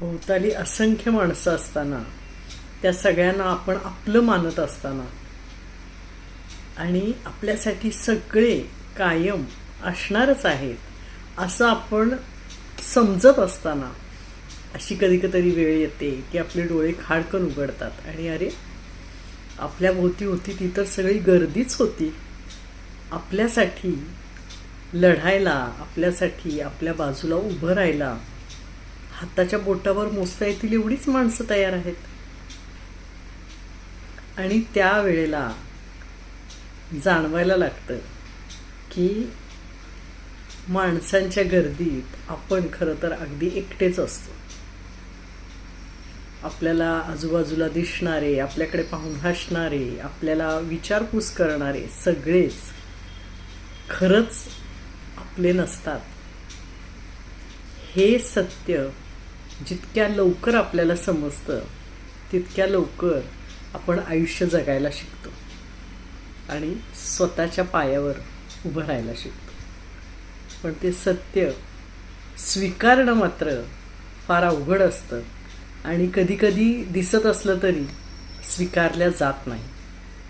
भोवताली असंख्य माणसं असताना त्या सगळ्यांना आपण आपलं मानत असताना आणि आपल्यासाठी सगळे कायम असणारच आहेत असं आपण समजत असताना अशी कधी कधी वेळ येते की आपले डोळे खाडकन उघडतात. आणि अरे आपल्या भोवती होती ती तर सगळी गर्दीच होती. आपल्यासाठी लढायला आपल्यासाठी आपल्या बाजूला उभं राहायला हाताच्या बोटावर मोजता येतील एवढीच माणसं तयार आहेत. आणि त्या वेळेला जाणवायला लागतं की माणसांच्या गर्दीत आपण खरं तर अगदी एकटेच असतो. आपल्याला आजूबाजूला दिसणारे आपल्याकडे पाहून हसणारे आपल्याला विचारपूस करणारे सगळेच खरंच आपले नसतात. हे सत्य जितक्या लवकर आपल्याला समजतं तितक्या लवकर आपण आयुष्य जगायला शिकतो. आणि स्वतःच्या पायावर उभं राहायला शिकतो. पण ते सत्य स्वीकारणं मात्र फार अवघड असतं. आणि कधीकधी दिसत असलं तरी स्वीकारल्या जात नाही.